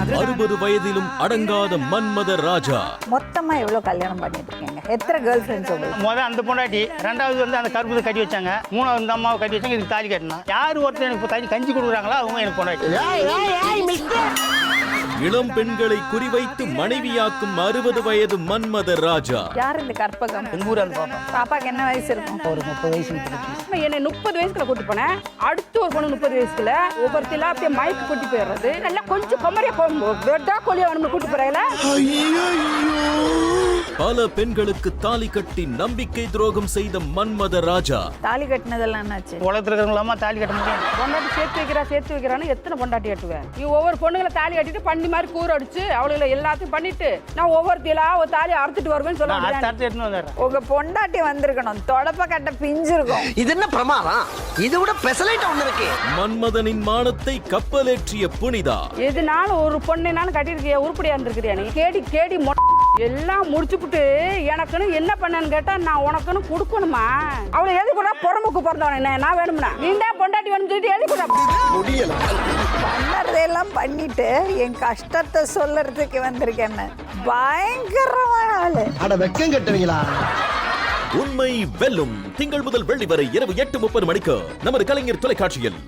அறுபது வயதிலும் அடங்காத மன்மத ராஜா. மொத்தமா எவ்வளவு கல்யாணம் பண்ணிட்டு இருக்கீங்க எத்தனை கேர்ள் ஃப்ரெண்ட்ஸ் உங்களுக்கு? முத அந்த பொண்டாட்டி ரெண்டாவது வந்து அந்த கருப்பு கட்டி வச்சாங்க. மூணாவது அம்மாவை கட்டி வச்சாங்க இதுக்கு தாலி கட்டினா யார் ஒருத்தர் எனக்கு தண்ணி கஞ்சி கொடுக்குறாங்களோ அவங்க எனக்கு பொண்டாட்டி. இளம் பெண்களை குறிவைத்து மனைவியாக்கும் அறுபது வயது மன்மத ராஜா. யார் இந்த கற்பகம்? எங்கள் ஊர் அந்த பாப்பா. பாப்பாக்கு என்ன வயசு இருக்கும்? ஒரு முப்பது வயசு. என்னை முப்பது வயசுல கூட்டு போனேன். அடுத்து ஒரு பொண்ணு முப்பது வயசுல ஒவ்வொருத்தில அப்படியே மயக்கு கூட்டி போயிடுறது. நல்லா கொஞ்சம் கொமரியா கோழியா வந்து கூட்டு போறாங்களா? பல பெண்களுக்கு தாலி கட்டி நம்பிக்கை துரோகம் செய்த மன்மத ராஜா. தாலி கட்டினதெல்லாம் என்னாச்சு? உலகத்தில் இருக்கிறவங்களாமா தாலி கட்ட முடியும். பொண்டாட்டி சேர்த்து வைக்கிறா சேர்த்து வைக்கிறான்னு எத்தனை பொண்டாட்டி கட்டுவேன் நீ ஒவ்வொரு பொண்ணுங்களை தாலி கட்டிட்டு பண்ணி மாதிரி கூற அடிச்சு அவளுகளை எல்லாத்தையும் பண்ணிட்டு நான் ஒவ்வொருத்திலா ஒரு தாலி அறுத்துட்டு வருவேன்னு சொல்ல உங்க பொண்டாட்டி வந்திருக்கணும். தொடப்ப கட்ட பிஞ்சிருக்கும் இது என்ன பிரமாதம்? இது விட பெசலைட் ஒண்ணு இருக்கு. மன்மதனின் மானத்தை கப்பலேற்றிய புனிதா. எதுனாலும் ஒரு பொண்ணுனாலும் கட்டியிருக்கிய? உருப்படியா இருந்திருக்கிறியா நீ? கேடி கேடி மொ எல்லாம் முடிச்சுப்புட்டு எனக்குன்னு என்ன பண்ணேன்னு கேட்டா நான் உனக்குன்னு கொடுக்கணுமா? அவளை எழுதி கூட புறமுக்கு பிறந்தவன் என்ன? நான் வேணும்னா. நீ தான் பொண்டாட்டி வேணும்னு சொல்லிட்டு எழுதி கூட பண்ணறதெல்லாம் பண்ணிட்டு என் கஷ்டத்தை சொல்லறதுக்கு வந்திருக்கேன்னு பயங்கரமான ஆளு. அட வெக்கம் கட்டுவீங்களா? உண்மை வெல்லும் திங்கள் முதல் வெள்ளி வரை இரவு எட்டு முப்பது மணிக்கு நமது கலைஞர் தொலைக்காட்சியில்.